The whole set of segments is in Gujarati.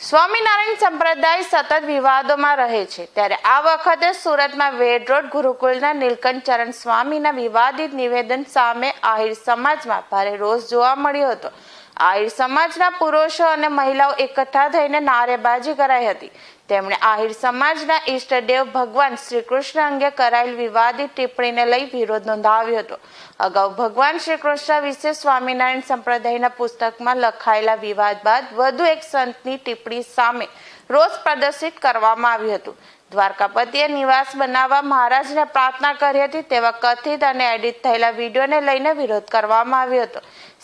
સ્વામિનારાયણ સંપ્રદાય સતત વિવાદોમાં રહે છે. ત્યારે આ વખતે સુરતમાં વેડ રોડ ગુરુકુલના નીલકંઠ ચરણ સ્વામીના વિવાદિત નિવેદન સામે આહિર સમાજમાં ભારે રોષ જોવા મળ્યો હતો. આહિર સમાજના પુરુષો અને મહિલાઓ એકઠા થઈને નારેબાજી કરાઈ હતી. તેમણે આહિર સમાજના ઈષ્ટદેવ ભગવાન શ્રી કૃષ્ણ અંગે કરાયેલ વિવાદિત ટિપ્પણીને લઈ વિરોધ નોંધાવ્યો હતો. અગાઉ ભગવાન શ્રી કૃષ્ણ વિશે સ્વામિનારાયણ સંપ્રદાયના પુસ્તકમાં લખાયેલા વિવાદ બાદ વધુ એક સંતની ટિપ્પણી સામે રોષ પ્રદર્શિત કરવામાં આવ્યું હતું. દ્વારકાપતિએ નિવાસ બનાવવા મહારાજને પ્રાર્થના કરી હતી તેવા કથિત અને એડિટ થયેલા વિડીયોને લઈને વિરોધ કરવામાં આવ્યો હતો.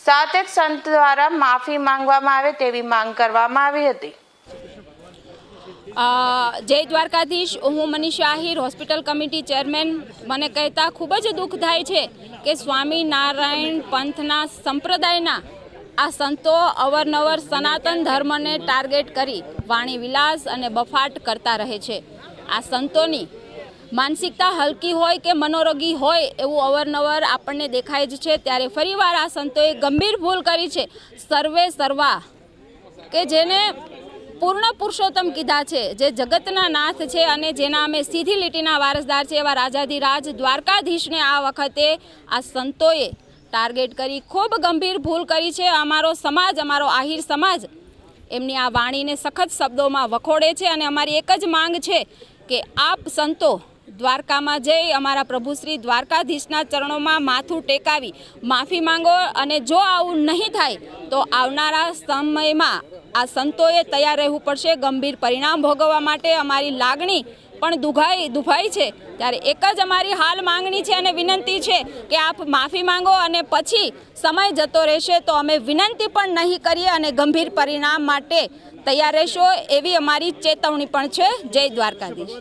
સાથે જ સંત દ્વારા માફી માંગવામાં આવે તેવી માંગ કરવામાં આવી હતી. જય દ્વારકાધીશ. હું Manisha Ahir, hospital committee chairman. મને કહેતા ખૂબ જ દુઃખ થાય છે કે સ્વામિનારાયણ પંથના સંપ્રદાયના આ સંતો અવરનવર સનાતન ધર્મને ટાર્ગેટ કરી વાણી વિલાસ અને બફાટ કરતા રહે છે. આ સંતોની માનસિકતા હલકી હોય કે મનોરોગી હોય એવું અવરનવર આપણને દેખાય જ છે. ત્યારે ફરીવાર આ સંતોએ ગંભીર ભૂલ કરી છે. સર્વે સર્વા કે જેને પૂર્ણ પુરુષોત્તમ કીધા છે, જે જગતના નાથ છે અને જેના અમે સીધી લીટીના વારસદાર છે એવા રાજાધિરાજ દ્વારકાધીશને આ વખતે આ સંતોએ ટાર્ગેટ કરી ખૂબ ગંભીર ભૂલ કરી છે. અમારો સમાજ, અમારો આહિર સમાજ એમની આ વાણીને સખત શબ્દોમાં વખોડે છે અને અમારી એક જ માંગ છે કે આપ સંતો દ્વારકામાં જઈ અમારા પ્રભુશ્રી દ્વારકાધીશના ચરણોમાં માથું ટેકાવી માફી માંગો અને જો આવું નહીં થાય તો આવનારા સમયમાં આ સંતોએ તૈયાર રહેવું પડશે. ગંભીર પરિણામ ભોગવવા માટે અમારી લાગણી પણ દુભાઈ દુભાઈ છે. ત્યારે એક જ અમારી હાલ માંગણી છે અને વિનંતી છે કે આપ માફી માંગો અને પછી સમય જતો રહેશે તો અમે વિનંતી પણ નહીં કરીએ અને ગંભીર પરિણામ માટે તૈયાર રહેશો એવી અમારી ચેતવણી પણ છે. જય દ્વારકાધીશ.